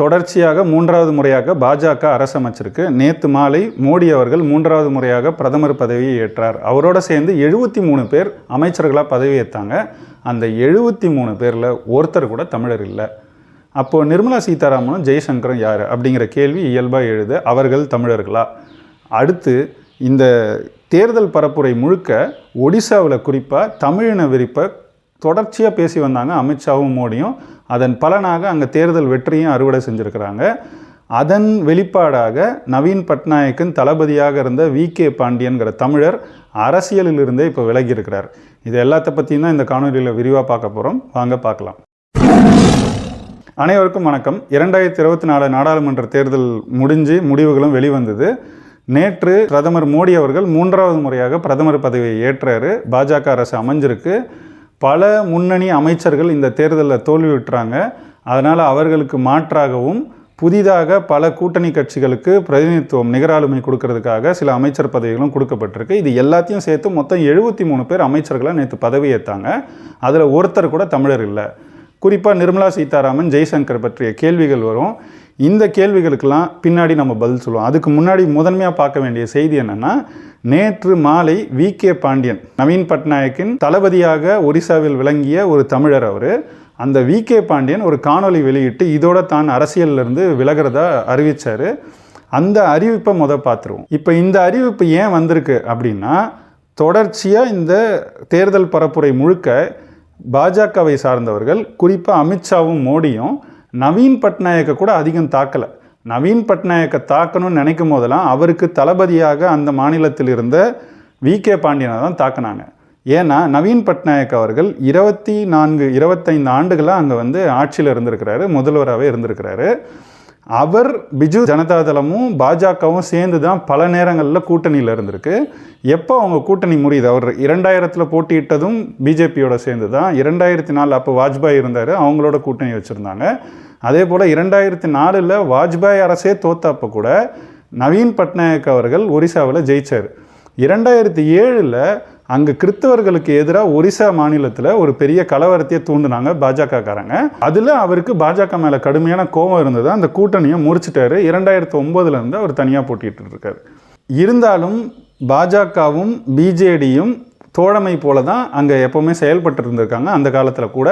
தொடர்ச்சியாக மூன்றாவது முறையாக பாஜக அரசமைச்சிருக்கு நேற்று மாலை மோடி அவர்கள் மூன்றாவது முறையாக பிரதமர் பதவியை ஏற்றார். அவரோட சேர்ந்து எழுபத்தி மூணு பேர் அமைச்சர்களாக பதவி ஏற்றாங்க அந்த எழுபத்தி மூணு பேரில் ஒருத்தர் கூட தமிழர் இல்லை. அப்போது நிர்மலா சீதாராமனும் ஜெய்சங்கரும் யார் அப்படிங்கிற கேள்வி இயல்பாக எழுது. அவர்கள் தமிழர்களா? அடுத்து இந்த தேர்தல் பரப்புரை முழுக்க ஒடிசாவில் குறிப்பாக தமிழின விரிப்பை தொடர்ச்சியாக பேசி வந்தாங்க அமித்ஷாவும் மோடியும். அதன் பலனாக அங்கே தேர்தல் வெற்றியும் அறுவடை செஞ்சுருக்கிறாங்க. அதன் வெளிப்பாடாக நவீன் பட்நாயக்கின் தளபதியாக இருந்த வி. கே. பாண்டியன்கிற தமிழர் அரசியலிலிருந்தே இப்போ விலகி இருக்கிறார் இது எல்லாத்த பற்றியும் தான் இந்த காணொலியில் விரிவாக பார்க்க போகிறோம் வாங்க பார்க்கலாம். அனைவருக்கும் வணக்கம். இரண்டாயிரத்தி இருபத்தி நாலு நாடாளுமன்ற தேர்தல் முடிஞ்சு முடிவுகளும் வெளிவந்தது. நேற்று பிரதமர் மோடி அவர்கள் மூன்றாவது முறையாக பிரதமர் பதவியை ஏற்றாரு. பாஜக அரசு அமைஞ்சிருக்கு. பல முன்னணி அமைச்சர்கள் இந்த தேர்தலில் தோல்வியுற்றாங்க அதனால் அவர்களுக்கு மாற்றாகவும் புதிதாக பல கூட்டணி கட்சிகளுக்கு பிரதிநிதித்துவம் நிகராளுமை கொடுக்கறதுக்காக சில அமைச்சர் பதவிகளும் கொடுக்கப்பட்டிருக்கு. இது எல்லாத்தையும் சேர்த்து மொத்தம் எழுபத்தி மூணு பேர் அமைச்சர்களாக நேற்று பதவியேற்றாங்க அதில் ஒருத்தர் கூட தமிழர் இல்லை. குறிப்பாக நிர்மலா சீதாராமன் ஜெய்சங்கர் பற்றிய கேள்விகள் வரும். இந்த கேள்விகளுக்கெல்லாம் பின்னாடி நம்ம பதில் சொல்லுவோம். அதுக்கு முன்னாடி முதன்மையாக பார்க்க வேண்டிய செய்தி என்னென்னா நேற்று மாலை வி. கே. பாண்டியன் நவீன் பட்நாயக்கின் தளபதியாக ஒரிசாவில் விளங்கிய ஒரு தமிழர் அவர் அந்த வி. கே. பாண்டியன் ஒரு காணொளி வெளியிட்டு இதோட தான் அரசியல்லேருந்து விலகிறதா அறிவித்தார் அந்த அறிவிப்பை முத பார்த்துருவோம். இப்போ இந்த அறிவிப்பு ஏன் வந்திருக்கு அப்படின்னா தொடர்ச்சியாக இந்த தேர்தல் பரப்புரை முழுக்க பாஜகவை சார்ந்தவர்கள் குறிப்பாக அமித்ஷாவும் மோடியும் நவீன் பட்நாயக்கை கூட அதிகம் தாக்கலை. நவீன் பட்நாயக்கை தாக்கணும்னு நினைக்கும் போதெல்லாம் அவருக்கு தளபதியாக அந்த மாநிலத்தில் இருந்த வி. கே. பாண்டியனை தான் தாக்குனாங்க. ஏன்னா நவீன் பட்நாயக் அவர்கள் இருபத்தி நான்கு இருபத்தைந்து ஆண்டுகளாக அங்கே வந்து ஆட்சியில் இருந்திருக்கிறாரு முதல்வராகவே இருந்திருக்கிறாரு. அவர் பிஜு ஜனதாதளமும் பாஜகவும் சேர்ந்து தான் பல நேரங்களில் கூட்டணியில் இருந்திருக்கு. எப்போ அவங்க கூட்டணி முடியுது? அவர் இரண்டாயிரத்தில் போட்டியிட்டதும் பிஜேபியோட சேர்ந்து தான் இரண்டாயிரத்தி நாலு அப்போ வாஜ்பாய் இருந்தார் அவங்களோட கூட்டணி வச்சுருந்தாங்க. அதே போல் இரண்டாயிரத்தி நாலில் வாஜ்பாய் அரசே தோத்தப்போ கூட நவீன் பட்நாயக் அவர்கள் ஒரிசாவில் ஜெயிச்சார். இரண்டாயிரத்தி ஏழில் அங்கே கிறிஸ்தவர்களுக்கு எதிராக ஒரிசா மாநிலத்தில் ஒரு பெரிய கலவரத்தையே தூண்டினாங்க பாஜகக்காரங்க. அதில் அவருக்கு பாஜக மேலே கடுமையான கோபம் இருந்தது. அந்த கூட்டணியை முறிச்சிட்டாரு. இரண்டாயிரத்தி ஒம்போதுலேருந்து அவர் தனியாக போட்டிட்டு இருக்காரு இருந்தாலும் பாஜகவும் பிஜேடியும் தோழமை போல தான் அங்கே எப்போவுமே செயல்பட்டு இருந்திருக்காங்க அந்த காலத்தில் கூட.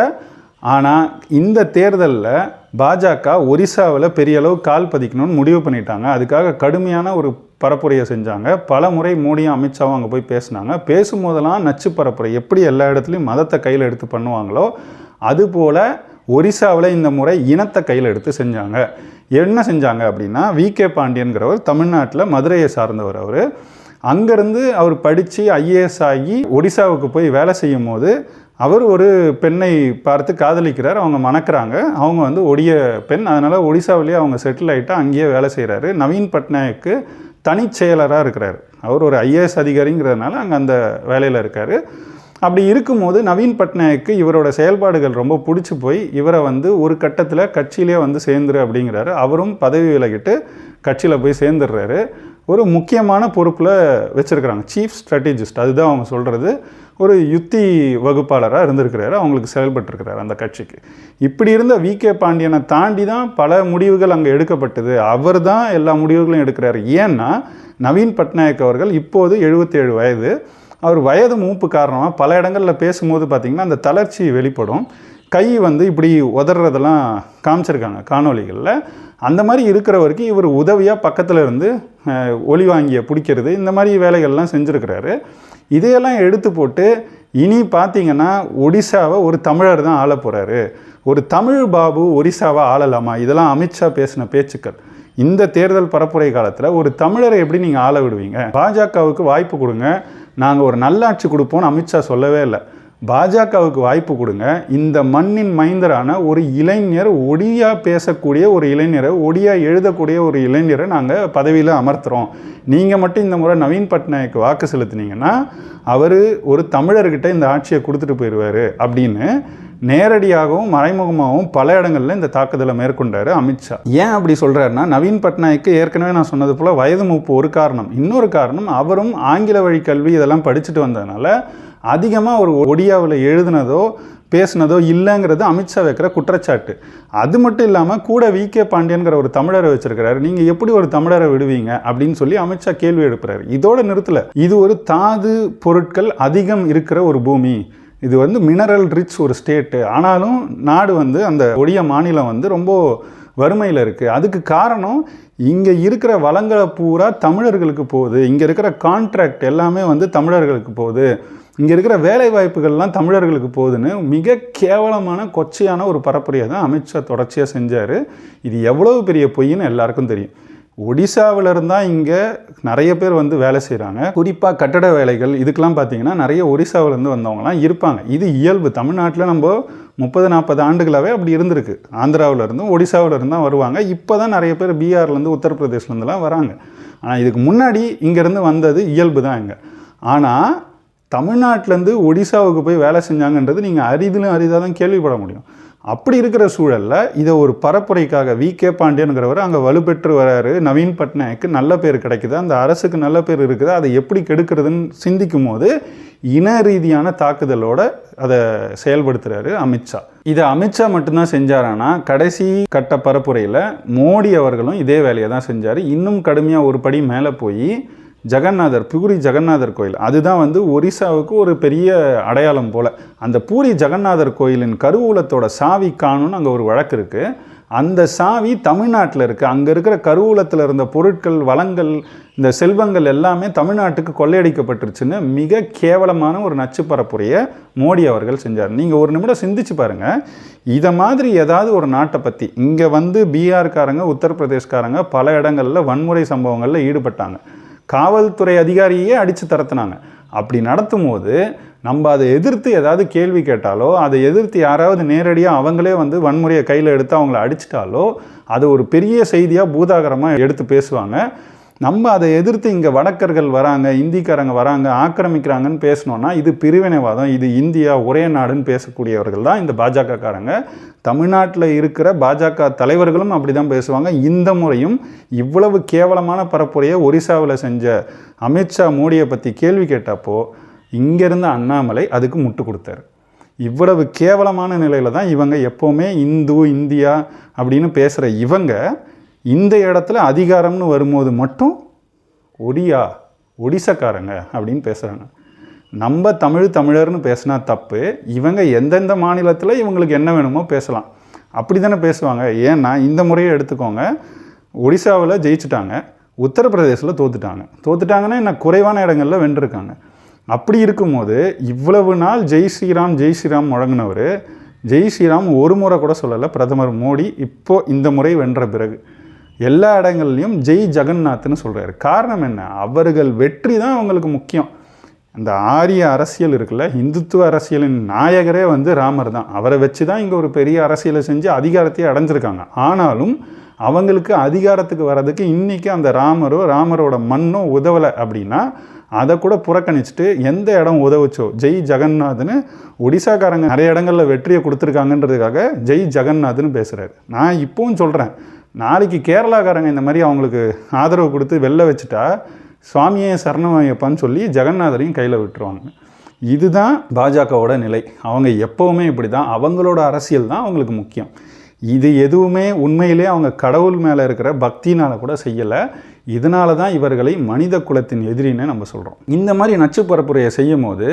ஆனால் இந்த தேர்தலில் பாஜக ஒரிசாவில் பெரிய அளவு கால் பதிக்கணும்னு முடிவு பண்ணிட்டாங்க. அதுக்காக கடுமையான ஒரு பரப்புரையை செஞ்சாங்க. பல முறை மோடியும் அமித்ஷாவும் அங்கே போய் பேசினாங்க. பேசும்போதெல்லாம் நச்சு பரப்புரை. எப்படி எல்லா இடத்துலையும் மதத்தை கையில் எடுத்து பண்ணுவாங்களோ அதுபோல் ஒரிசாவில் இந்த முறை இனத்தை கையில் எடுத்து செஞ்சாங்க. என்ன செஞ்சாங்க அப்படின்னா வி. கே. பாண்டியன்கிறவர் தமிழ்நாட்டில் மதுரையை சார்ந்தவர் அவர். அங்கேருந்து அவர் படித்து ஐஏஎஸ் ஆகி ஒடிசாவுக்கு போய் வேலை செய்யும் போது அவர் ஒரு பெண்ணை பார்த்து காதலிக்கிறார். அவங்க மணக்கிறாங்க. அவங்க வந்து ஒடிய பெண். அதனால் ஒடிசாவிலேயே அவங்க செட்டில் ஆகிட்டு அங்கேயே வேலை செய்கிறாரு நவீன் பட்நாயக்கு தனிச் செயலராக இருக்கிறார். அவர் ஒரு ஐஏஎஸ் அதிகாரிங்கிறதுனால அங்கே அந்த வேலையில் இருக்கார். அப்படி இருக்கும்போது நவீன் பட்நாயக்கு இவரோட செயல்பாடுகள் ரொம்ப பிடிச்சி போய் இவரை வந்து ஒரு கட்டத்தில் கட்சியிலே வந்து சேர்ந்துரு அப்படிங்கிறாரு. அவரும் பதவி விலகிட்டு கட்சியில் போய் சேர்ந்துடுறாரு. ஒரு முக்கியமான பொறுப்பில் வச்சுருக்கிறாங்க. சீஃப் ஸ்ட்ராட்டஜிஸ்ட் அதுதான் அவங்க சொல்கிறது ஒரு யுத்தி வகுப்பாளராக இருந்திருக்கிறாரு அவங்களுக்கு செயல்பட்டுருக்கிறார் அந்த கட்சிக்கு. இப்படி இருந்த வி. கே. பாண்டியனை தாண்டி தான் பல முடிவுகள் அங்கே எடுக்கப்பட்டது. அவர் தான் எல்லா முடிவுகளும் எடுக்கிறார். ஏன்னா நவீன் பட்நாயக் அவர்கள் இப்போது எழுபத்தேழு வயது. அவர் வயது மூப்பு காரணமாக பல இடங்களில் பேசும்போது பார்த்திங்கன்னா அந்த தளர்ச்சி வெளிப்படும். கை வந்து இப்படி உதறதெல்லாம் காமிச்சிருக்காங்க காணொலிகளில் அந்த மாதிரி இருக்கிற வரைக்கும் இவர் உதவியாக பக்கத்தில் இருந்து ஒளி வாங்கிய பிடிக்கிறது. இந்த மாதிரி வேலைகள்லாம் செஞ்சுருக்கிறாரு. இதையெல்லாம் எடுத்து போட்டு இனி பார்த்தீங்கன்னா ஒடிசாவை ஒரு தமிழர் தான் ஆள போகிறாரு ஒரு தமிழ் பாபு ஒரிசாவை ஆளலாமா? இதெல்லாம் அமித்ஷா பேசின பேச்சுக்கள். இந்த தேர்தல் பரப்புரை காலத்தில் ஒரு தமிழரை எப்படி நீங்கள் ஆள விடுவீங்க? பாஜகவுக்கு வாய்ப்பு கொடுங்க. நாங்கள் ஒரு நல்லாட்சி கொடுப்போம்னு அமித்ஷா சொல்லவே இல்லை. பாஜகவுக்கு வாய்ப்பு கொடுங்க. இந்த மண்ணின் மைந்தரான ஒரு இளைஞர் ஒடியா பேசக்கூடிய ஒரு இளைஞரை ஒடியா எழுதக்கூடிய ஒரு இளைஞரை நாங்கள் பதவியில் அமர்த்துறோம். நீங்கள் மட்டும் இந்த முறை நவீன் பட்நாயக்கு வாக்கு செலுத்துனீங்கன்னா அவர் ஒரு தமிழர்கிட்ட இந்த ஆட்சியை கொடுத்துட்டு போயிடுவார் அப்படின்னு நேரடியாகவும் மறைமுகமாகவும் பல இடங்களில் இந்த தாக்குதலை மேற்கொண்டார் அமித்ஷா ஏன் அப்படி சொல்கிறாருன்னா நவீன் பட்நாயக்கு ஏற்கனவே நான் சொன்னது போல் வயது மூப்பு ஒரு காரணம். இன்னொரு காரணம் அவரும் ஆங்கில வழி கல்வி இதெல்லாம் படிச்சுட்டு வந்ததுனால அதிகமாக ஒரு ஒடியாவில் எழுதுனதோ பேசுனதோ இல்லைங்கிறது அமித்ஷா வைக்கிற குற்றச்சாட்டு. அது மட்டும் இல்லாமல் கூட வி. கே. பாண்டியன்கிற ஒரு தமிழரை வச்சிருக்கிறாரு. நீங்கள் எப்படி ஒரு தமிழரை விடுவீங்க அப்படின்னு சொல்லி அமித்ஷா கேள்வி எழுப்புறாரு. இதோட நிறுத்தல. இது ஒரு தாது பொருட்கள் அதிகம் இருக்கிற ஒரு பூமி. இது வந்து மினரல் ரிச் ஒரு ஸ்டேட்டு ஆனாலும் நாடு வந்து அந்த ஒடிய மாநிலம் வந்து ரொம்ப வறுமையில் இருக்குது அதுக்கு காரணம் இங்கே இருக்கிற வளங்களை பூரா தமிழர்களுக்கு போகுது. இங்கே இருக்கிற கான்ட்ராக்ட் எல்லாமே வந்து தமிழர்களுக்கு போகுது. இங்கே இருக்கிற வேலை வாய்ப்புகள்லாம் தமிழர்களுக்கு போகுதுன்னு மிக கேவலமான கொச்சையான ஒரு பரப்புரையை தான் அமித்ஷா தொடர்ச்சியாக செஞ்சார். இது எவ்வளவு பெரிய பொய்ன்னு எல்லாருக்கும் தெரியும். ஒடிசாவில் இருந்தால் இங்கே நிறைய பேர் வந்து வேலை செய்கிறாங்க குறிப்பாக கட்டட வேலைகள் இதுக்கெலாம் பார்த்தீங்கன்னா நிறைய ஒடிசாவிலேருந்து வந்தவங்கலாம் இருப்பாங்க. இது இயல்பு. தமிழ்நாட்டில் நம்ம முப்பது நாற்பது ஆண்டுகளாகவே அப்படி இருந்திருக்கு. ஆந்திராவில் இருந்தும் வருவாங்க. இப்போ தான் நிறைய பேர் பீகார்லேருந்து உத்தரப்பிரதேஷ்லேருந்துலாம் வராங்க. ஆனால் இதுக்கு முன்னாடி இங்கேருந்து வந்தது இயல்பு தான் இங்கே. ஆனால் தமிழ்நாட்டிலேருந்து ஒடிசாவுக்கு போய் வேலை செஞ்சாங்கன்றது நீங்கள் அரிதிலும் அரிதாக தான் கேள்விப்பட முடியும். அப்படி இருக்கிற சூழலில் இதை ஒரு பரப்புரைக்காக வி. கே. பாண்டியனுங்கிறவர் அங்கே வலுப்பெற்று வராரு. நவீன் பட்நாயக்கு நல்ல பேர் கிடைக்குது. அந்த அரசுக்கு நல்ல பேர் இருக்குது. அதை எப்படி கெடுக்கிறதுன்னு சிந்திக்கும் போது இன ரீதியான தாக்குதலோட அதை செயல்படுத்துகிறாரு அமித்ஷா இதை அமித்ஷா மட்டும்தான் செஞ்சாரானா? கடைசி கட்ட பரப்புரையில் மோடி அவர்களும் இதே வேலையை தான் செஞ்சார். இன்னும் கடுமையாக ஒரு படி மேலே போய் ஜெகநாதர் பூரி ஜெகநாதர் கோயில். அதுதான் வந்து ஒரிசாவுக்கு ஒரு பெரிய அடையாளம் போல். அந்த பூரி ஜெகநாதர் கோயிலின் கருவூலத்தோட சாவி காணும்னு அங்கே ஒரு வழக்கு இருக்குது அந்த சாவி தமிழ்நாட்டில் இருக்குது அங்கே இருக்கிற கருவூலத்தில் இருந்த பொருட்கள் வளங்கள் இந்த செல்வங்கள் எல்லாமே தமிழ்நாட்டுக்கு கொள்ளையடிக்கப்பட்டுருச்சுன்னு மிக கேவலமான ஒரு நச்சு பரப்புரையை மோடி அவர்கள் செஞ்சார். நீங்கள் ஒரு நிமிடம் சிந்திச்சு பாருங்கள் இதை மாதிரி ஏதாவது ஒரு நாட்டை பற்றி இங்கே வந்து பீகார்காரங்க உத்தரப்பிரதேஷ்காரங்க பல இடங்களில் வன்முறை சம்பவங்களில் ஈடுபட்டாங்க. காவல்துறை அதிகாரியே அடித்து தரத்துனாங்க. அப்படி நடத்தும் போது நம்ம அதை எதிர்த்து ஏதாவது கேள்வி கேட்டாலோ அதை எதிர்த்து யாராவது நேரடியாக அவங்களே வந்து வன்முறையை கையில் எடுத்து அவங்கள அடிச்சிட்டாலோ அது ஒரு பெரிய செய்தியாக பூதாகரமாக எடுத்து பேசுவாங்க. நம்ம அதை எதிர்த்து இங்கே வடக்கர்கள் வராங்க இந்திக்காரங்க வராங்க ஆக்கிரமிக்கிறாங்கன்னு பேசினோன்னா இது பிரிவினைவாதம் இது இந்தியா ஒரே நாடுன்னு பேசக்கூடியவர்கள் தான் இந்த பாஜகக்காரங்க. தமிழ்நாட்டில் இருக்கிற பாஜக தலைவர்களும் அப்படி தான் பேசுவாங்க. இந்த முறையும் இவ்வளவு கேவலமான பரப்புரையை ஒரிசாவில் செஞ்ச அமித்ஷா மோடியை பற்றி கேள்வி கேட்டப்போ இங்கேருந்த அண்ணாமலை அதுக்கு முட்டு கொடுத்தாரு. இவ்வளவு கேவலமான நிலையில் தான் இவங்க எப்போவுமே இந்து இந்தியா அப்படின்னு பேசுகிற இவங்க இந்த இடத்துல அதிகாரம்னு வரும்போது மட்டும் ஒடியா ஒடிசக்காரங்க அப்படின்னு பேசுகிறாங்க நம்ம தமிழ் தமிழர்னு பேசினா தப்பு. இவங்க எந்தெந்த மாநிலத்தில் இவங்களுக்கு என்ன வேணுமோ பேசலாம். அப்படி தானே பேசுவாங்க. ஏன்னா இந்த முறையை எடுத்துக்கோங்க. ஒடிசாவில் ஜெயிச்சுட்டாங்க. உத்தரப்பிரதேசில் தோத்துட்டாங்க. தோத்துட்டாங்கன்னா என்ன? குறைவான இடங்களில் வென்றிருக்காங்க. அப்படி இருக்கும்போது இவ்வளவு நாள் ஜெய் ஸ்ரீராம் ஜெய் ஸ்ரீராம் முழங்கினவர். ஜெய் ஸ்ரீராம் ஒரு முறை கூட சொல்லலை. பிரதமர் மோடி இப்போது இந்த முறை வென்ற பிறகு. எல்லா இடங்கள்லையும் ஜெய் ஜெகநாத்னு சொல்கிறாரு காரணம் என்ன? அவர்கள் வெற்றி தான் அவங்களுக்கு முக்கியம். அந்த ஆரிய அரசியல் இருக்குல்ல இந்துத்துவ அரசியலின் நாயகரே வந்து ராமர் தான். அவரை வச்சு தான் இங்கே ஒரு பெரிய அரசியலை செஞ்சு அதிகாரத்தையே அடைஞ்சிருக்காங்க. ஆனாலும் அவங்களுக்கு அதிகாரத்துக்கு வர்றதுக்கு இன்றைக்கி அந்த ராமரோ ராமரோட மண்ணோ உதவலை அப்படின்னா அதை கூட புறக்கணிச்சிட்டு எந்த இடம் உதவுச்சோ ஜெய் ஜெகநாத்னு ஒடிசாக்காரங்க நிறைய இடங்களில் வெற்றியை கொடுத்துருக்காங்கன்றதுக்காக ஜெய் ஜெகநாத்னு பேசுகிறாரு நான் இப்போவும் சொல்கிறேன் நாளைக்கு கேரளாக்காரங்க இந்த மாதிரி அவங்களுக்கு ஆதரவு கொடுத்து வெளில வச்சுட்டா சுவாமியே சரணமையப்பான்னு சொல்லி ஜெகநாதரையும் கையில் விட்டுருவாங்க. இதுதான் பாஜகவோட நிலை. அவங்க எப்போவுமே இப்படி தான் அவங்களோட அரசியல் தான் அவங்களுக்கு முக்கியம். இது எதுவுமே உண்மையிலே அவங்க கடவுள் மேலே இருக்கிற பக்தினால் கூட செய்யலை. இதனால தான் இவர்களை மனித குலத்தின் எதிரின்னு நம்ம சொல்கிறோம் இந்த மாதிரி நச்சு பரப்புரையை செய்யும் போது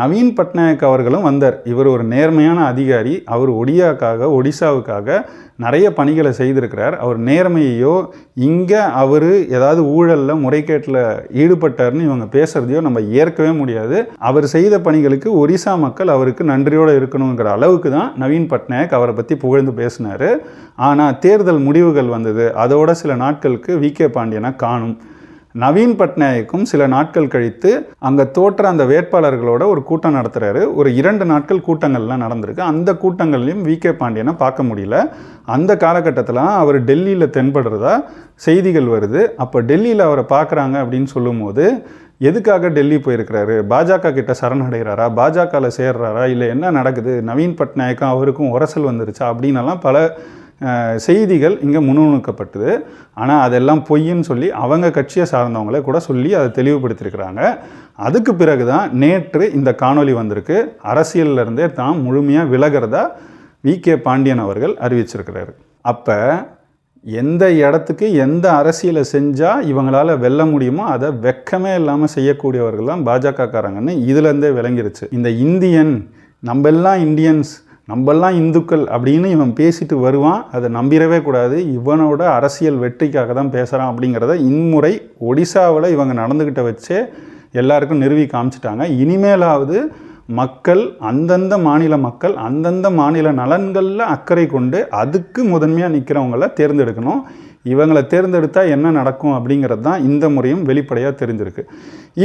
நவீன் பட்நாயக் அவர்களும் வந்தார். இவர் ஒரு நேர்மையான அதிகாரி. அவர் ஒடியாக்காக ஒடிசாவுக்காக நிறைய பணிகளை செய்திருக்கிறார். அவர் நேர்மையையோ இங்கே அவர் ஏதாவது ஊழலில் முறைகேட்டில் ஈடுபட்டார்னு இவங்க பேசுகிறதையோ நம்ம ஏற்கவே முடியாது. அவர் செய்த பணிகளுக்கு ஒரிசா மக்கள் அவருக்கு நன்றியோடு இருக்கணுங்கிற அளவுக்கு தான் நவீன் பட்நாயக் அவரை பற்றி புகழ்ந்து பேசினார். ஆனால் தேர்தல் முடிவுகள் வந்தது. அதோட சில நாட்களுக்கு வி கே பாண்டியனை காணும். நவீன் பட்நாயக்கும் சில நாட்கள் கழித்து அங்கே தோற்ற அந்த வேட்பாளர்களோட ஒரு கூட்டம் நடத்துகிறாரு ஒரு இரண்டு நாட்கள் கூட்டங்கள்லாம் நடந்திருக்கு. அந்த கூட்டங்கள்லையும் வி. கே. பாண்டியனை பார்க்க முடியல. அந்த காலகட்டத்தில் அவர் டெல்லியில் தென்படுறதா செய்திகள் வருது. அப்போ டெல்லியில் அவரை பார்க்குறாங்க அப்படின்னு சொல்லும்போது எதுக்காக டெல்லி போயிருக்கிறாரு? பாஜக கிட்ட சரணடைகிறாரா? பாஜகவில் சேர்றாரா? இல்லை என்ன நடக்குது? நவீன் பட்நாயக்கும் அவருக்கும் உரசல் வந்துருச்சா? அப்படின்னலாம் பல செய்திகள் இங்கே முன்னுணுக்கப்பட்டது. ஆனால் அதெல்லாம் பொய்ன்னு சொல்லி அவங்க கட்சியை சார்ந்தவங்களே கூட சொல்லி அதை தெளிவுபடுத்தியிருக்கிறாங்க. அதுக்கு பிறகு தான் நேற்று இந்த காணொளி வந்திருக்கு. அரசியல்ல இருந்தே தான் முழுமையாக விலகிறதா வி. கே. பாண்டியன் அவர்கள் அறிவிச்சிருக்கிறாரு. அப்போ எந்த இடத்துக்கு எந்த அரசியலை செஞ்சால் இவங்களால வெல்ல முடியுமோ அதை வெக்கமே இல்லாமல் செய்யக்கூடியவர்கள் தான் பாஜகக்காரங்கன்னு இதுலேருந்தே விளங்கிருச்சு. இந்த இந்தியன் நம்ம எல்லாம் இந்தியன்ஸ் நம்மெல்லாம் இந்துக்கள் அப்படின்னு இவன் பேசிட்டு வருவான். அதை நம்பிடவே கூடாது. இவனோட அரசியல் வெற்றிக்காக தான் பேசுகிறான் அப்படிங்கிறத இன்முறை ஒடிசாவில் இவங்க நடந்துக்கிட்ட வச்சே எல்லாருக்கும் நிறுவி காமிச்சிட்டாங்க. இனிமேலாவது மக்கள் அந்தந்த மாநில மக்கள் அந்தந்த மாநில நலன்களில் அக்கறை கொண்டு அதுக்கு முதன்மையாக நிற்கிறவங்கள தேர்ந்தெடுக்கணும். இவங்களை தேர்ந்தெடுத்தால் என்ன நடக்கும் அப்படிங்கிறது தான் இந்த முறையும் வெளிப்படையாக தெரிஞ்சிருக்கு.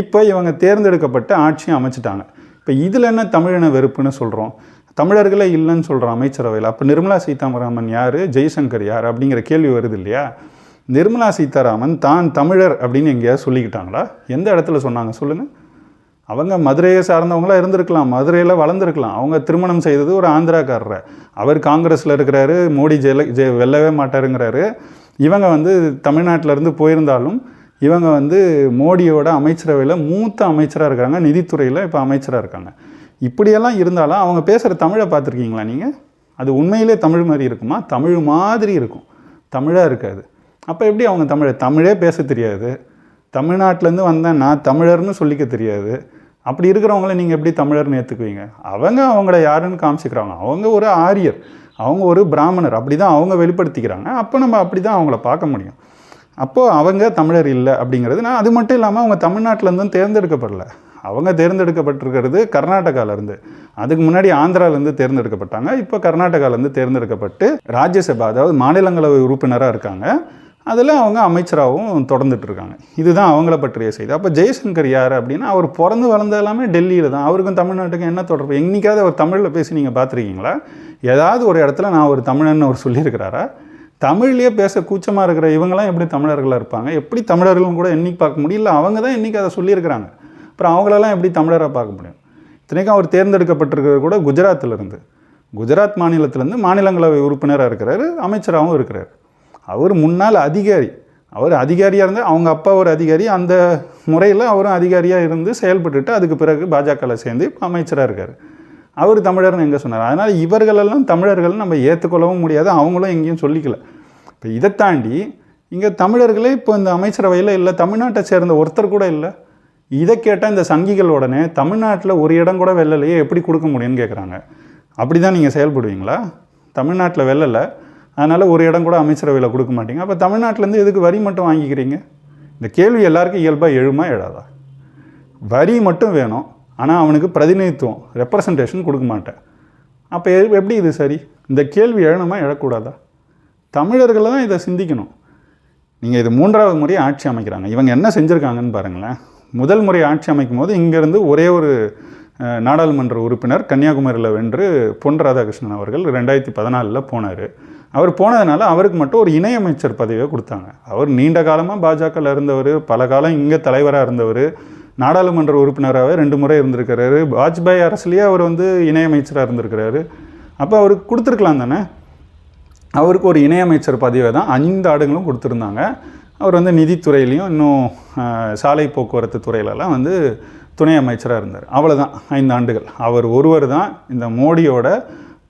இப்போ இவங்க தேர்ந்தெடுக்கப்பட்டு ஆட்சியை அமைச்சிட்டாங்க. இப்போ இதில் என்ன தமிழின வெறுப்புன்னு சொல்கிறோம் தமிழர்களே இல்லைன்னு சொல்கிற அமைச்சரவையில் அப்போ நிர்மலா சீதாராமன் யார் ஜெய்சங்கர் யார் அப்படிங்கிற கேள்வி வருது இல்லையா? நிர்மலா சீதாராமன் தான் தமிழர் அப்படின்னு எங்கேயாவது சொல்லிக்கிட்டாங்களா? எந்த இடத்துல சொன்னாங்க? சொல்லுங்கள் அவங்க மதுரையை சார்ந்தவங்களா இருந்திருக்கலாம் மதுரையில் வளர்ந்துருக்கலாம். அவங்க திருமணம் செய்தது ஒரு ஆந்திராக்காரரை. அவர் காங்கிரஸில் இருக்கிறாரு மோடி ஜெயில ஜெய வெல்லவே மாட்டாருங்கிறாரு. இவங்க வந்து தமிழ்நாட்டிலேருந்து போயிருந்தாலும் இவங்க வந்து மோடியோட அமைச்சரவையில் மூத்த அமைச்சராக இருக்காங்க நிதித்துறையில் இப்போ அமைச்சராக இருக்காங்க. இப்படியெல்லாம் இருந்தாலும் அவங்க பேசுகிற தமிழை பார்த்துருக்கீங்களா நீங்கள் அது உண்மையிலே தமிழ் மாதிரி இருக்குமா? தமிழ் மாதிரி இருக்கும். தமிழாக இருக்காது. அப்போ எப்படி அவங்க தமிழை? தமிழே பேச தெரியாது. தமிழ்நாட்டிலேருந்து வந்தேன் நான் தமிழர்னு சொல்லிக்க தெரியாது. அப்படி இருக்கிறவங்கள நீங்கள் எப்படி தமிழர்னு ஏற்றுக்குவீங்க அவங்க அவங்கள யாருன்னு காமிச்சிக்கிறாங்க. அவங்க ஒரு ஆரியர். அவங்க ஒரு பிராமணர். அப்படி தான் அவங்க வெளிப்படுத்திக்கிறாங்க. அப்போ நம்ம அப்படி தான் அவங்கள பார்க்க முடியும். அப்போது அவங்க தமிழர் இல்லை அப்படிங்கிறது நான் அது மட்டும் இல்லாமல் அவங்க தமிழ்நாட்டிலேருந்தும் தேர்ந்தெடுக்கப்படல. அவங்க தேர்ந்தெடுக்கப்பட்டிருக்கிறது கர்நாடகாவிலேருந்து அதுக்கு முன்னாடி ஆந்திராவிலேருந்து தேர்ந்தெடுக்கப்பட்டாங்க. இப்போ கர்நாடகாவிலேருந்து தேர்ந்தெடுக்கப்பட்டு ராஜ்யசபா அதாவது மாநிலங்களவை உறுப்பினராக இருக்காங்க. அதில் அவங்க அமைச்சராகவும் தொடர்ந்துட்டு இருக்காங்க இதுதான் அவங்கள பற்றிய செய்தி. அப்போ ஜெய்சங்கர் யார் அப்படின்னா அவர் பிறந்து வளர்ந்த எல்லாமே டெல்லியில் தான். அவருக்கும் தமிழ்நாட்டுக்கும் என்ன தொடர்பு? என்றைக்காவது அவர் தமிழில் பேசி நீங்கள் பார்த்துருக்கீங்களா ஏதாவது ஒரு இடத்துல நான் ஒரு தமிழன்னு அவர் சொல்லியிருக்கிறாரா? தமிழ்லேயே பேச கூச்சமாக இருக்கிற இவங்களாம் எப்படி தமிழர்களாக இருப்பாங்க? எப்படி தமிழர்களும் கூட என்னைக்கு பார்க்க முடியல அவங்க தான் இன்றைக்கி அதை சொல்லியிருக்கிறாங்க. அப்புறம் அவங்களெல்லாம் எப்படி தமிழராக பார்க்க முடியும்? இத்தனைக்கும் அவர் தேர்ந்தெடுக்கப்பட்டிருக்கிறது கூட குஜராத்தில் இருந்து குஜராத் மாநிலத்திலேருந்து மாநிலங்களவை உறுப்பினராக இருக்கிறாரு அமைச்சராகவும் இருக்கிறார். அவர் முன்னால் அதிகாரி. அவர் அதிகாரியாக இருந்தால் அவங்க அப்பா ஒரு அதிகாரி அந்த முறையில் அவரும் அதிகாரியாக இருந்து செயல்பட்டுட்டு அதுக்கு பிறகு பாஜகவில் சேர்ந்து இப்போ அமைச்சராக இருக்கார். அவர் தமிழர்னு எங்கே சொன்னார்? அதனால் இவர்களெல்லாம் தமிழர்கள் நம்ம ஏற்றுக்கொள்ளவும் முடியாது அவங்களும் எங்கேயும் சொல்லிக்கல. இப்போ இதை தாண்டி இங்கே தமிழர்களே இப்போ இந்த அமைச்சரவையில் இல்லை தமிழ்நாட்டை சேர்ந்த ஒருத்தர் கூட இல்லை. இதை கேட்டால் இந்த சங்கிகள் உடனே தமிழ்நாட்டில் ஒரு இடம் கூட வெள்ளலையே எப்படி கொடுக்க முடியும்னு கேட்குறாங்க அப்படி தான் நீங்கள் செயல்படுவீங்களா? தமிழ்நாட்டில் வெள்ளலை அதனால் ஒரு இடம் கூட அமைச்சரவையில் கொடுக்க மாட்டீங்க. அப்போ தமிழ்நாட்டிலேருந்து எதுக்கு வரி மட்டும் வாங்கிக்கிறீங்க? இந்த கேள்வி எல்லாருக்கும் இயல்பாக எழுமா எழாதா? வரி மட்டும் வேணும் ஆனால் அவனுக்கு பிரதிநிதித்துவம் ரெப்ரசன்டேஷன் கொடுக்க மாட்டேன். அப்போ எ- எப்படி இது சரி? இந்த கேள்வி எழணுமா எழக்கூடாதா? தமிழர்களை தான் இதை சிந்திக்கணும். நீங்கள் இது மூன்றாவது முறை ஆட்சி அமைக்கிறாங்க. இவங்க என்ன செஞ்சுருக்காங்கன்னு பாருங்களேன். முதல் முறை ஆட்சி அமைக்கும் போது இங்கேருந்து ஒரே ஒரு நாடாளுமன்ற உறுப்பினர் கன்னியாகுமரியில் வென்று பொன் ராதாகிருஷ்ணன் அவர்கள் ரெண்டாயிரத்தி பதினாலில் போனார். அவர் போனதுனால அவருக்கு மட்டும் ஒரு இணையமைச்சர் பதவியை கொடுத்தாங்க. அவர் நீண்ட காலமாக பாஜகவில் இருந்தவர் பல காலம் இங்கே தலைவராக இருந்தவர் நாடாளுமன்ற உறுப்பினராகவே ரெண்டு முறை இருந்திருக்கிறாரு. வாஜ்பாய் அரசுலேயே அவர் வந்து இணையமைச்சராக இருந்திருக்கிறாரு. அப்போ அவருக்கு கொடுத்துருக்கலாம் தானே? அவருக்கு ஒரு இணையமைச்சர் பதவியை தான் ஐந்து ஆடுகளும் கொடுத்துருந்தாங்க. அவர் வந்து நிதித்துறையிலையும் இன்னும் சாலை போக்குவரத்து துறையிலலாம் வந்து துணை அமைச்சராக இருந்தார். அவ்வளோதான் ஐந்து ஆண்டுகள். அவர் ஒருவர் தான் இந்த மோடியோட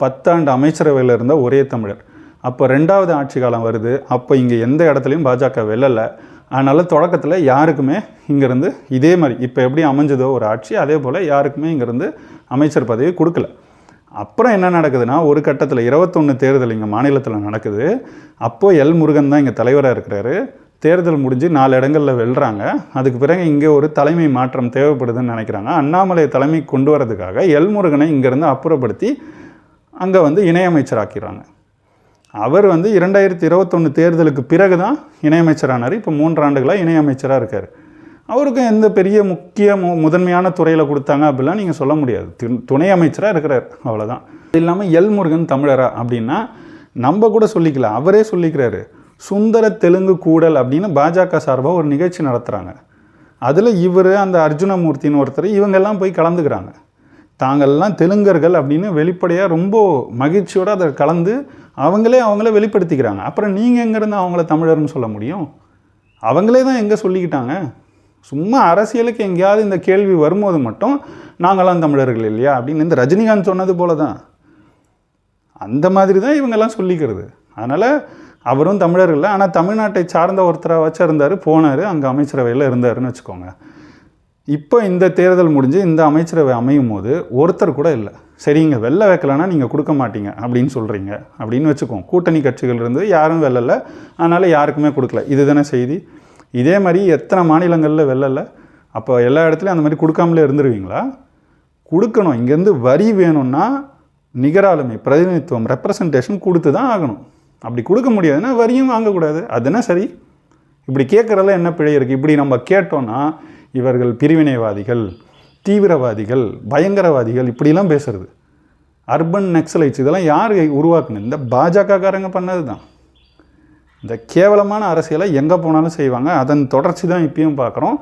பத்தாண்டு அமைச்சரவையில் இருந்த ஒரே தமிழர். அப்போ ரெண்டாவது ஆட்சி காலம் வருது. அப்போ இங்கே எந்த இடத்துலையும் பாஜக வெல்லலை. அதனால் தொடக்கத்தில் யாருக்குமே இங்கேருந்து இதே மாதிரி இப்போ எப்படி அமைஞ்சதோ ஒரு ஆட்சி அதே போல் யாருக்குமே இங்கேருந்து அமைச்சர் பதவி கொடுக்கல. அப்புறம் என்ன நடக்குதுன்னா ஒரு கட்டத்தில் இருபத்தொன்று தேர்தல் இங்கே மாநிலத்தில் நடக்குது. அப்போது எல் முருகன் தான் இங்கே தலைவராக இருக்கிறாரு. தேர்தல் முடிஞ்சு நாலு இடங்களில் வெல்றாங்க. அதுக்கு பிறகு இங்கே ஒரு தலைமை மாற்றம் தேவைப்படுதுன்னு நினைக்கிறாங்க. அண்ணாமலையை தலைமை கொண்டு வரதுக்காக எல் முருகனை இங்கேருந்து அப்புறப்படுத்தி அங்கே வந்து இணையமைச்சராக்கிறாங்க. அவர் வந்து இரண்டாயிரத்தி இருபத்தொன்று தேர்தலுக்கு பிறகு தான் இணையமைச்சரானார். இப்போ மூன்றாண்டுகளாக இணையமைச்சராக இருக்கார். அவருக்கும் எந்த பெரிய முக்கிய மு முதன்மையான துறையில் கொடுத்தாங்க அப்படிலாம் நீங்கள் சொல்ல முடியாது. துணை அமைச்சராக இருக்கிறார். அவ்வளோதான் அது இல்லாமல் எல் முருகன் தமிழரா அப்படின்னா நம்ம கூட சொல்லிக்கலாம் அவரே சொல்லிக்கிறாரு. சுந்தர தெலுங்கு கூடல் அப்படின்னு பாஜக சார்பாக ஒரு நிகழ்ச்சி நடத்துகிறாங்க அதில் இவர் அந்த அர்ஜுனமூர்த்தின்னு ஒருத்தர் இவங்கெல்லாம் போய் கலந்துக்கிறாங்க. தாங்கள்லாம் தெலுங்கர்கள் அப்படின்னு வெளிப்படையாக ரொம்ப மகிழ்ச்சியோடு அதை கலந்து அவங்களே அவங்கள வெளிப்படுத்திக்கிறாங்க. அப்புறம் நீங்கள் எங்கேருந்து அவங்கள தமிழர்னு சொல்ல முடியும்? அவங்களே தான் எங்கே சொல்லிக்கிட்டாங்க? சும்மா அரசியலுக்கு எங்கேயாவது இந்த கேள்வி வரும்போது மட்டும் நாங்களாம் தமிழர்கள் இல்லையா? அப்படின்னு இந்த ரஜினிகாந்த் சொன்னது போல தான் அந்த மாதிரி தான் இவங்கெல்லாம் சொல்லிக்கிறது. அதனால் அவரும் தமிழர் இல்லை ஆனால் தமிழ்நாட்டை சார்ந்த ஒருத்தராக வச்சு இருந்தார் போனார் அங்கே அமைச்சரவையில் இருந்தாருன்னு வச்சுக்கோங்க. இப்போ இந்த தேர்தல் முடிஞ்சு இந்த அமைச்சரவை அமையும் போது ஒருத்தர் கூட இல்லை. சரிங்க வெளில வைக்கலன்னா நீங்கள் கொடுக்க மாட்டீங்க அப்படின்னு சொல்கிறீங்க அப்படின்னு வச்சுக்கோங்க. கூட்டணி கட்சிகள் இருந்து யாரும் வெல்லலை அதனால் யாருக்குமே கொடுக்கல. இதுதானே செய்தி. இதே மாதிரி எத்தனை மாநிலங்களில் வெல்லலை அப்போ எல்லா இடத்துலையும் அந்த மாதிரி கொடுக்காமலே இருந்துருவீங்களா? கொடுக்கணும். இங்கேருந்து வரி வேணும்னா நிகராளுமை பிரதிநிதித்துவம் ரெப்ரசன்டேஷன் கொடுத்து தான் ஆகணும். அப்படி கொடுக்க முடியாதுன்னா வரியும் வாங்கக்கூடாது. அதுனா சரி? இப்படி கேட்குறதுல என்ன பிழை இருக்குது இப்படி நம்ம கேட்டோன்னா இவர்கள் பிரிவினைவாதிகள் தீவிரவாதிகள் பயங்கரவாதிகள் இப்படிலாம் பேசுறது. அர்பன் நக்சலைட்ஸ் இதெல்லாம் யார் உருவாக்குனது இந்த பாஜகக்காரங்க பண்ணது தான் இந்த கேவலமான அரசியலை எங்கே போனாலும் செய்வாங்க. அதன் தொடர்ச்சி தான் இப்பயும் பார்க்குறோம்.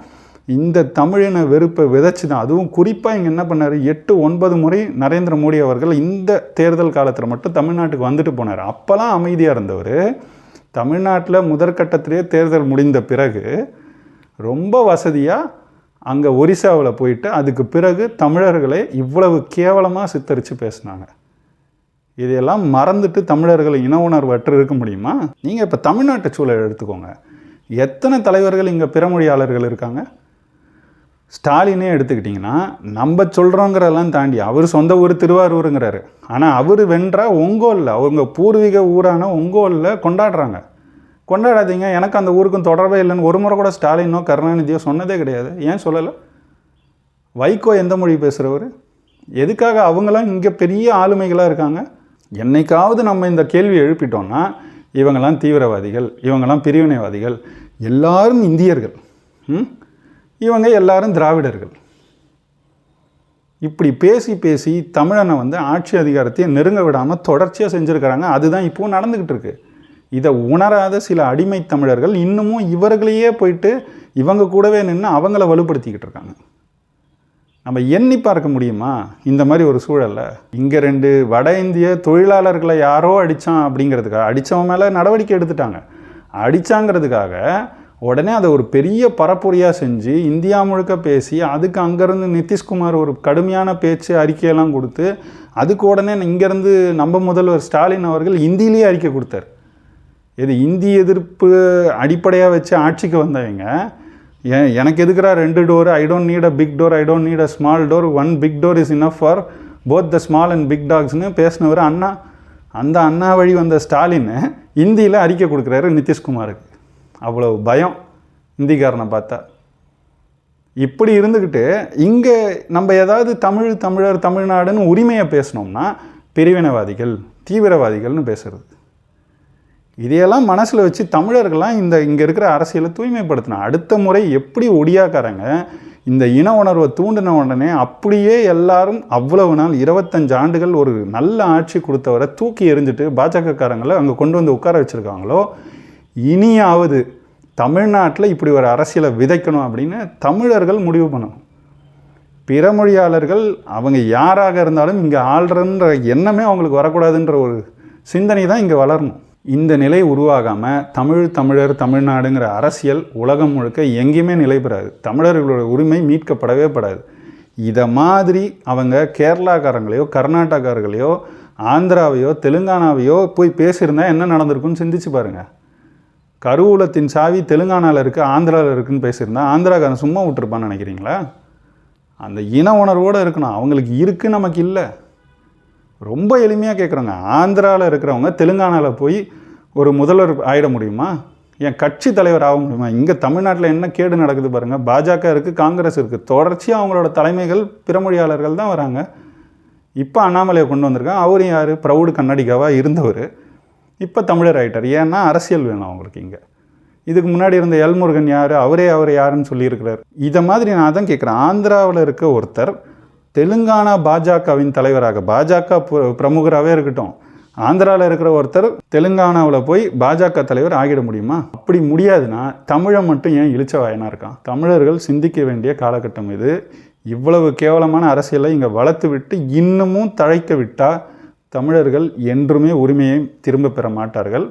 இந்த தமிழின வெறுப்பை விதைச்சு தான் அதுவும் குறிப்பாக இங்கே என்ன பண்ணார்? எட்டு ஒன்பது முறை நரேந்திர மோடி அவர்கள் இந்த தேர்தல் காலத்தில் மட்டும் தமிழ்நாட்டுக்கு வந்துட்டு போனார். அப்போல்லாம் அமைதியாக இருந்தவர். தமிழ்நாட்டில் முதற்கட்டத்திலேயே தேர்தல் முடிந்த பிறகு ரொம்ப வசதியாக அங்கே ஒரிசாவில் போயிட்டு அதுக்கு பிறகு தமிழர்களை இவ்வளவு கேவலமாக சித்தரித்து பேசினாங்க. இதையெல்லாம் மறந்துட்டு தமிழர்கள் இன உணர்வு அற்று இருக்க முடியுமா? நீங்கள் இப்போ தமிழ்நாட்டு சூழல் எடுத்துக்கோங்க. எத்தனை தலைவர்கள் இங்கே பிறமொழியாளர்கள் இருக்காங்க? ஸ்டாலினே எடுத்துக்கிட்டிங்கன்னா நம்ம சொல்கிறோங்கிறதெல்லாம் தாண்டி அவர் சொந்த ஊர் திருவாரூருங்கிறாரு. ஆனால் அவர் வென்றா ஒங்கோலில் அவங்க பூர்வீக ஊரான ஒங்கோலில் கொண்டாடுறாங்க. கொண்டாடாதீங்க எனக்கு அந்த ஊருக்கும் தொடர்பே இல்லைன்னு ஒரு முறை கூட ஸ்டாலினோ கருணாநிதியோ சொன்னதே கிடையாது. ஏன் சொல்லலை? வைகோ எந்த மொழி பேசுகிறவர் எதுக்காக அவங்களாம் இங்கே பெரிய ஆளுமைகளாக இருக்காங்க? என்னைக்காவது நம்ம இந்த கேள்வி எழுப்பிட்டோம்னா இவங்கெல்லாம் தீவிரவாதிகள் இவங்கெல்லாம் பிரிவினைவாதிகள் எல்லாரும் இந்தியர்கள். ம்? இவங்க எல்லாரும் திராவிடர்கள். இப்படி பேசி பேசி தமிழனை வந்து ஆட்சி அதிகாரத்தையே நெருங்க விடாமல் தொடர்ச்சியாக செஞ்சுருக்கிறாங்க. அதுதான் இப்போவும் நடந்துக்கிட்டு இருக்கு. இதை உணராத சில அடிமை தமிழர்கள் இன்னமும் இவர்களையே போயிட்டு இவங்க கூடவே நின்று அவங்கள வலுப்படுத்திக்கிட்டு இருக்காங்க. நம்ம எண்ணி பார்க்க முடியுமா? இந்த மாதிரி ஒரு சூழல்ல இங்கே ரெண்டு வட இந்திய தொழிலாளர்களை யாரோ அடித்தான் அப்படிங்கிறதுக்காக அடித்தவன் மேலே நடவடிக்கை எடுத்துட்டாங்க. அடித்தாங்கிறதுக்காக உடனே அதை ஒரு பெரிய பரப்புரையாக செஞ்சு இந்தியா முழுக்க பேசி அதுக்கு அங்கேருந்து நிதிஷ்குமார் ஒரு கடுமையான பேச்சு அறிக்கையெல்லாம் கொடுத்து அதுக்கு உடனே இங்கேருந்து நம்ம முதல்வர் ஸ்டாலின் அவர்கள் இந்தியிலேயே அறிக்கை கொடுத்தார். இது இந்தி எதிர்ப்பு அடிப்படையாக வச்சு ஆட்சிக்கு வந்தவங்க. எனக்கு எதுக்குறா ரெண்டு door? I don't need a big door I don't need a small door one big door is enough for both the small and big டாக்ஸ்னு பேசினவர் அண்ணா. அந்த அண்ணா வழி வந்த ஸ்டாலின் இந்தியில் அறிக்கை கொடுக்குறாரு நிதிஷ்குமாருக்கு. அவ்வளவு பயம் இந்திக்காரனை பார்த்தா. இப்படி இருந்துக்கிட்டு இங்கே நம்ம ஏதாவது தமிழ் தமிழர் தமிழ்நாடுன்னு உரிமையை பேசினோம்னா பிரிவினைவாதிகள் தீவிரவாதிகள்னு பேசுறது. இதையெல்லாம் மனசில் வச்சு தமிழர்கள்லாம் இந்த இங்கே இருக்கிற அரசியலை தூய்மைப்படுத்தினா அடுத்த முறை எப்படி ஒடியாக்காரங்க இந்த இன உணர்வை தூண்டின உடனே அப்படியே எல்லாரும் அவ்வளவு நாள் இருபத்தஞ்சு ஆண்டுகள் ஒரு நல்ல ஆட்சி கொடுத்தவரை தூக்கி எறிஞ்சிட்டு பாஜகக்காரங்களை அங்கே கொண்டு வந்து உட்கார வச்சுருக்காங்களோ இனியாவது தமிழ்நாட்டில் இப்படி ஒரு அரசியலை விதைக்கணும் அப்படின்னு தமிழர்கள் முடிவு பண்ணணும். பிற மொழியாளர்கள் அவங்க யாராக இருந்தாலும் இங்கே ஆள்றன்ற எண்ணமே அவங்களுக்கு வரக்கூடாதுன்ற ஒரு சிந்தனை தான் இங்கே வளரணும். இந்த நிலை உருவாகாமல் தமிழ் தமிழர் தமிழ்நாடுங்கிற அரசியல் உலகம் முழுக்க எங்கேயுமே நிலை பெறாது. தமிழர்களோட உரிமை மீட்கப்படவே படாது. இதை மாதிரி அவங்க கேரளாக்காரங்களையோ கர்நாடகாரர்களையோ ஆந்திராவையோ தெலுங்கானாவையோ போய் பேசியிருந்தால் என்ன நடந்திருக்குன்னு சிந்திச்சு பாருங்கள் கருவூலத்தின் சாவி தெலுங்கானாவில் இருக்குது ஆந்திராவில் இருக்குன்னு பேசியிருந்தா ஆந்திராக்காரன் சும்மா விட்டுருப்பான்னு நினைக்கிறீங்களா? அந்த இன உணர்வோடு இருக்கணும். அவங்களுக்கு இருக்குது நமக்கு இல்லை. ரொம்ப எளிமையாக கேட்குறோங்க ஆந்திராவில் இருக்கிறவங்க தெலுங்கானாவில் போய் ஒரு முதல்வர் ஆயிட முடியுமா? என் கட்சி தலைவர் ஆக முடியுமா? இங்கே தமிழ்நாட்டில் என்ன கேடு நடக்குது பாருங்கள் பாஜக இருக்குது காங்கிரஸ் இருக்குது தொடர்ச்சியாக அவங்களோட தலைமைகள் பிறமொழியாளர்கள் தான் வராங்க. இப்போ அண்ணாமலையை கொண்டு வந்திருக்கான் அவரும் யார்? ப்ரௌடு கன்னடிகாவாக இருந்தவர். இப்போ தமிழர் ஆகிட்டார் ஏன்னா அரசியல் வேணும் அவங்களுக்கு இங்கே. இதுக்கு முன்னாடி இருந்த எல்முருகன் யார்? அவரே அவர் யாருன்னு சொல்லியிருக்கிறார். இதை மாதிரி நான் தான் கேட்குறேன். ஆந்திராவில் இருக்க ஒருத்தர் தெலுங்கானா பாஜகவின் தலைவராக பாஜக பிரமுகராகவே இருக்கட்டும். ஆந்திராவில் இருக்கிற ஒருத்தர் தெலுங்கானாவில் போய் பாஜக தலைவர் ஆகிட முடியுமா? அப்படி முடியாதுன்னா தமிழை மட்டும் ஏன் இழிச்சவாயனாக இருக்கான்? தமிழர்கள் சிந்திக்க வேண்டிய காலகட்டம் இது. இவ்வளவு கேவலமான அரசியலை இங்கே வளர்த்து விட்டு இன்னமும் தழைக்க விட்டால் தமிழர்கள் என்றுமே உரிமையை திரும்ப பெற மாட்டார்கள்.